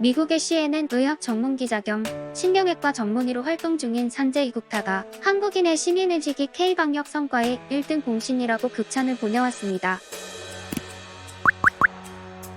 미국의 CNN 의학 전문 기자 겸 신경외과 전문의로 활동 중인 산재 이 국타가 한국인의 시민의식이 K방역 성과의 1등 공신이라고 극찬을 보내왔습니다.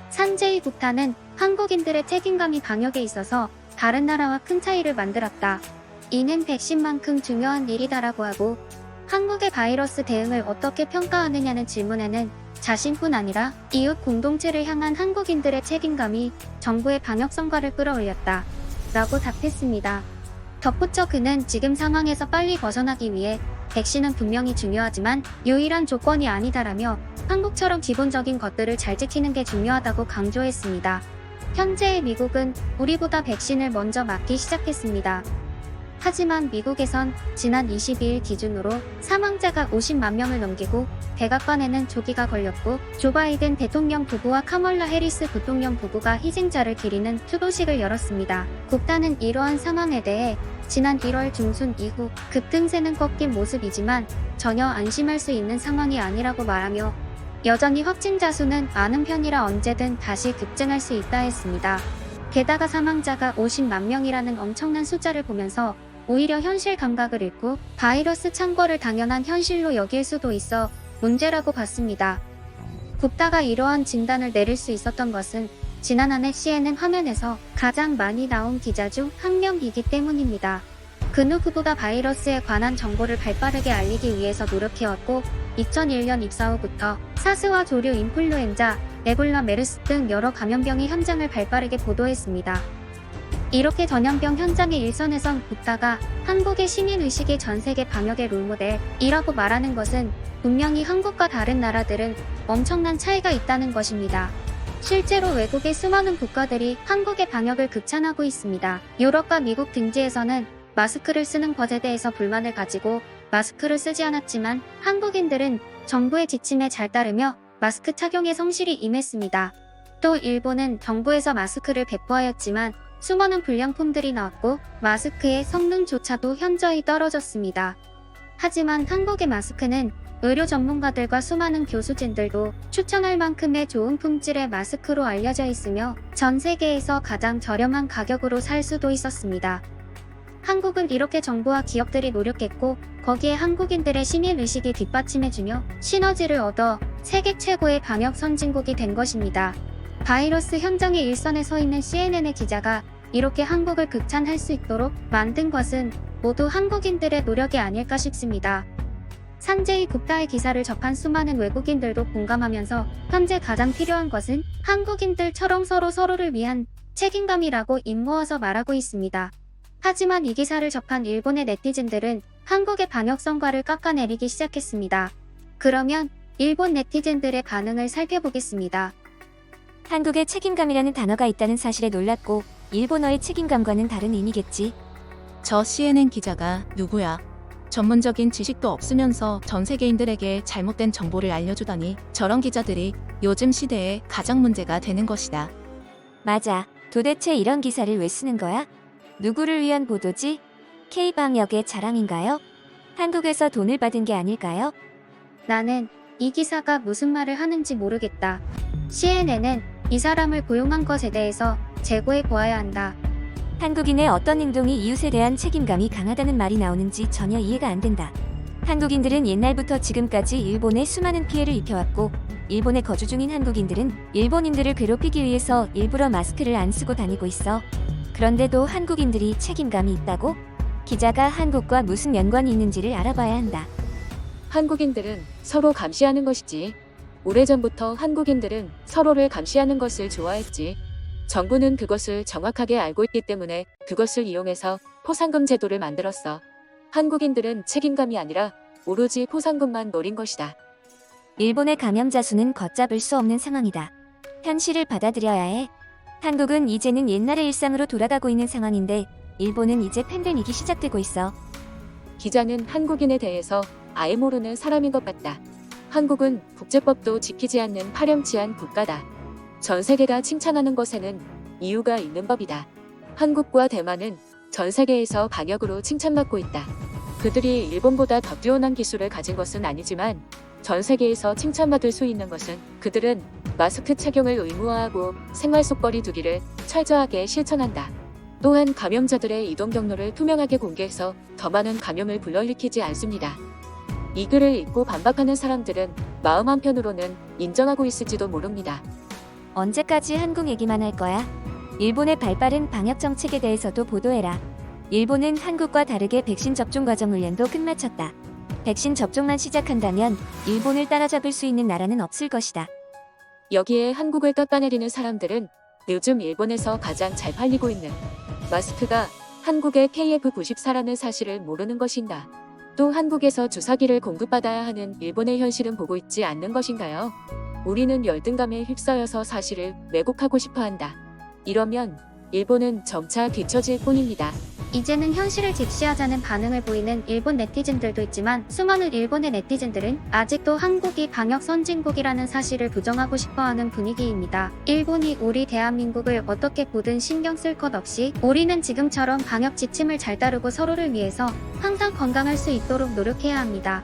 산재이 국타는 한국인들의 책임감이 방역에 있어서 다른 나라와 큰 차이를 만들었다. 이는 백신만큼 중요한 일이다라고 하고 한국의 바이러스 대응을 어떻게 평가하느냐는 질문에는 자신뿐 아니라 이웃 공동체를 향한 한국인들의 책임감이 정부의 방역 성과를 끌어올렸다. 라고 답했습니다. 덧붙여 그는 지금 상황에서 빨리 벗어나기 위해 백신은 분명히 중요하지만 유일한 조건이 아니다라며 한국처럼 기본적인 것들을 잘 지키는 게 중요하다고 강조했습니다. 현재의 미국은 우리보다 백신을 먼저 맞기 시작했습니다. 하지만 미국에선 지난 22일 기준으로 사망자가 50만 명을 넘기고 백악관에는 조기가 걸렸고 조 바이든 대통령 부부와 카멀라 해리스 부통령 부부가 희생자를 기리는 추도식을 열었습니다. 국단은 이러한 상황에 대해 지난 1월 중순 이후 급등세는 꺾인 모습이지만 전혀 안심할 수 있는 상황이 아니라고 말하며 여전히 확진자 수는 많은 편이라 언제든 다시 급증할 수 있다 했습니다. 게다가 사망자가 50만 명이라는 엄청난 숫자를 보면서 오히려 현실 감각을 잃고 바이러스 창궐을 당연한 현실로 여길 수도 있어 문제라고 봤습니다. 굽다가 이러한 진단을 내릴 수 있었던 것은 지난 한해 CNN 화면에서 가장 많이 나온 기자 중 한 명이기 때문입니다. 그 누구보다 바이러스에 관한 정보를 발빠르게 알리기 위해서 노력해왔고 2001년 입사 후부터 사스와 조류 인플루엔자, 에볼라 메르스 등 여러 감염병의 현장을 발빠르게 보도했습니다. 이렇게 전염병 현장의 일선에선 굽다가 한국의 시민의식이 전 세계 방역의 롤모델이라고 말하는 것은 분명히 한국과 다른 나라들은 엄청난 차이가 있다는 것입니다. 실제로 외국의 수많은 국가들이 한국의 방역을 극찬하고 있습니다. 유럽과 미국 등지에서는 마스크를 쓰는 것에 대해서 불만을 가지고 마스크를 쓰지 않았지만 한국인들은 정부의 지침에 잘 따르며 마스크 착용에 성실히 임했습니다. 또 일본은 정부에서 마스크를 배포하였지만 수많은 불량품들이 나왔고 마스크의 성능조차도 현저히 떨어졌습니다. 하지만 한국의 마스크는 의료 전문가들과 수많은 교수진들도 추천할 만큼의 좋은 품질의 마스크로 알려져 있으며 전 세계에서 가장 저렴한 가격으로 살 수도 있었습니다. 한국은 이렇게 정부와 기업들이 노력했고 거기에 한국인들의 시민 의식이 뒷받침해주며 시너지를 얻어 세계 최고의 방역 선진국이 된 것입니다. 바이러스 현장의 일선에 서 있는 CNN의 기자가 이렇게 한국을 극찬할 수 있도록 만든 것은 모두 한국인들의 노력이 아닐까 싶습니다. 산재의 국가의 기사를 접한 수많은 외국인들도 공감하면서 현재 가장 필요한 것은 한국인들처럼 서로 서로를 위한 책임감이라고 입모아서 말하고 있습니다. 하지만 이 기사를 접한 일본의 네티즌들은 한국의 방역 성과를 깎아내리기 시작했습니다. 그러면 일본 네티즌들의 반응을 살펴보겠습니다. 한국의 책임감이라는 단어가 있다는 사실에 놀랐고 일본어의 책임감과는 다른 의미겠지. 저 CNN 기자가 누구야? 전문적인 지식도 없으면서 전 세계인들에게 잘못된 정보를 알려주다니 저런 기자들이 요즘 시대에 가장 문제가 되는 것이다. 맞아. 도대체 이런 기사를 왜 쓰는 거야? 누구를 위한 보도지? K방역의 자랑인가요? 한국에서 돈을 받은 게 아닐까요? 나는 이 기사가 무슨 말을 하는지 모르겠다. CNN은 이 사람을 고용한 것에 대해서 재고해 보아야 한다. 한국인의 어떤 행동이 이웃에 대한 책임감이 강하다는 말이 나오는지 전혀 이해가 안 된다. 한국인들은 옛날부터 지금까지 일본에 수많은 피해를 입혀왔고, 일본에 거주 중인 한국인들은 일본인들을 괴롭히기 위해서 일부러 마스크를 안 쓰고 다니고 있어. 그런데도 한국인들이 책임감이 있다고? 기자가 한국과 무슨 연관이 있는지를 알아봐야 한다. 한국인들은 서로 감시하는 것이지. 오래전부터 한국인들은 서로를 감시하는 것을 좋아했지. 정부는 그것을 정확하게 알고 있기 때문에 그것을 이용해서 포상금 제도를 만들었어. 한국인들은 책임감이 아니라 오로지 포상금만 노린 것이다. 일본의 감염자 수는 걷잡을 수 없는 상황이다. 현실을 받아들여야 해. 한국은 이제는 옛날의 일상으로 돌아가고 있는 상황인데 일본은 이제 팬데믹이 시작되고 있어. 기자는 한국인에 대해서 아예 모르는 사람인 것 같다. 한국은 국제법도 지키지 않는 파렴치한 국가다. 전 세계가 칭찬하는 것에는 이유가 있는 법이다. 한국과 대만은 전 세계에서 방역으로 칭찬받고 있다. 그들이 일본보다 더 뛰어난 기술을 가진 것은 아니지만 전 세계에서 칭찬받을 수 있는 것은 그들은 마스크 착용을 의무화하고 생활 속거리 두기를 철저하게 실천한다. 또한 감염자들의 이동 경로를 투명하게 공개해서 더 많은 감염을 불러일으키지 않습니다. 이 글을 읽고 반박하는 사람들은 마음 한편으로는 인정하고 있을지도 모릅니다. 언제까지 한국 얘기만 할 거야? 일본의 발빠른 방역 정책에 대해서도 보도해라. 일본은 한국과 다르게 백신 접종 과정 훈련도 끝마쳤다. 백신 접종만 시작한다면 일본을 따라잡을 수 있는 나라는 없을 것이다. 여기에 한국을 깎아내리는 사람들은 요즘 일본에서 가장 잘 팔리고 있는 마스크가 한국의 KF94라는 사실을 모르는 것인가. 또 한국에서 주사기를 공급받아야 하는 일본의 현실은 보고 있지 않는 것인가요? 우리는 열등감에 휩싸여서 사실을 왜곡하고 싶어 한다. 이러면 일본은 점차 뒤처질 뿐입니다. 이제는 현실을 직시하자는 반응을 보이는 일본 네티즌들도 있지만 수많은 일본의 네티즌들은 아직도 한국이 방역 선진국이라는 사실을 부정하고 싶어하는 분위기입니다. 일본이 우리 대한민국을 어떻게 보든 신경 쓸 것 없이 우리는 지금처럼 방역 지침을 잘 따르고 서로를 위해서 항상 건강할 수 있도록 노력해야 합니다.